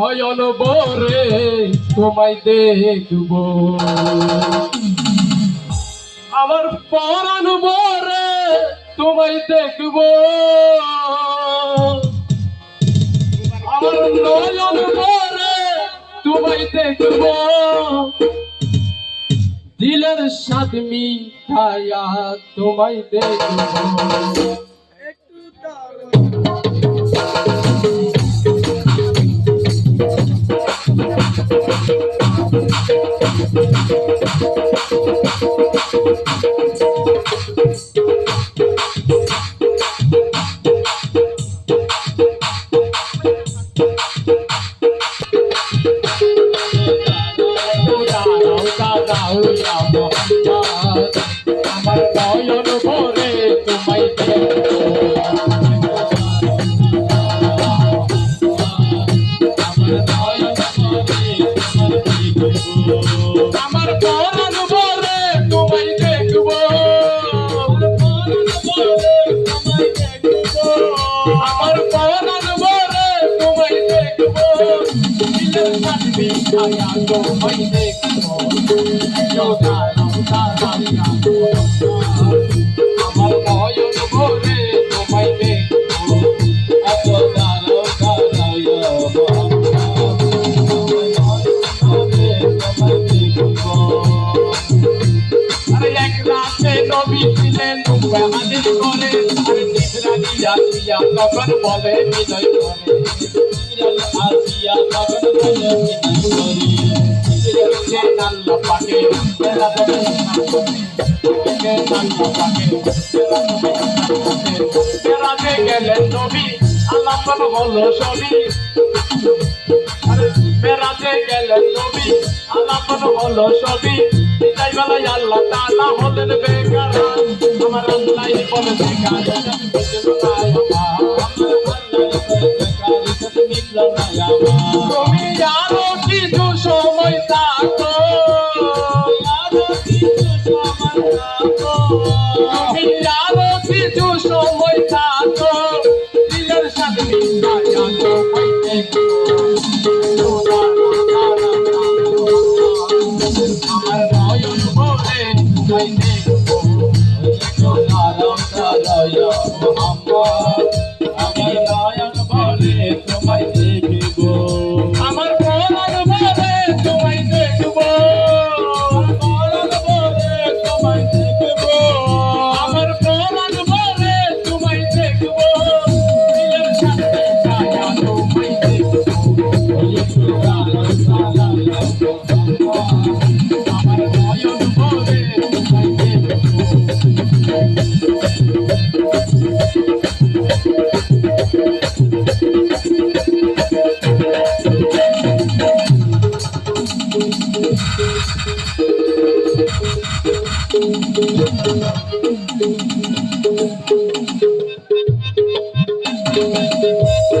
নয়ন বরে তোমায় দেখব। আমার পরাণ বরে তোমায় দেখব। আমার নয়ন বরে তোমায় দেখব। দিলের স্বাদ মিঠাইয়া তোমায় দেখব। আমার নয়ন ভরে তোমায় দেখব এত দাঁড়াও দাঁড়াও আরে এক রাতে নবী ছিলেন হাদিস করে আরে নিদ্রা দিয়া দিয়া তখন বলে বিজয় করে আসিয়া তখন যে গেলেন নবী আলাপন হলো সবই বেড়াতে গেলেন নবী আলাপন হলো সবই বিদায় বেলায় আল্লাহ তাআলা হলেন বেকার আমার আল্লাহ বলে বেকার তুমি আরও কিছু সময় থাকো। তুমি আরও কিছু সময় থাকো। দিলের সাথে মিলাইয়া তোমায় দেখো আমার নয়ন ভরে তোমায় দেখব আমার। ওরে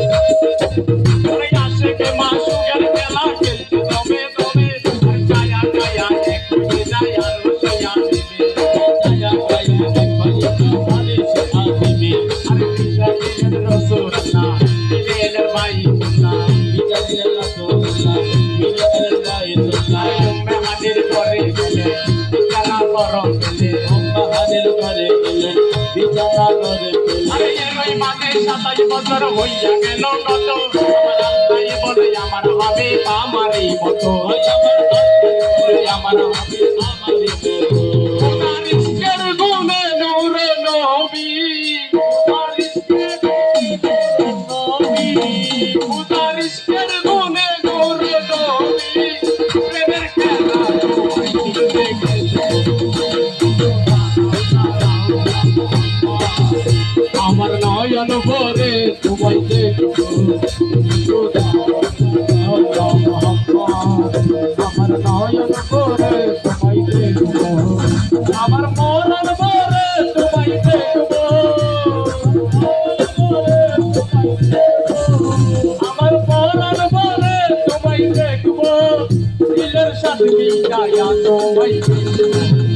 সাতাশ বছর হইয়া গেল কত আমার হবে আমার ওই আমার আমার নয়ন ভরে দেখব। আমার নয়ন ভরে দেখব। আমার মরণ ভরে দেখব। আমার মরণ ভরে তোমায় দেখব। দিলের সাথে মিলাইয়া তোমায়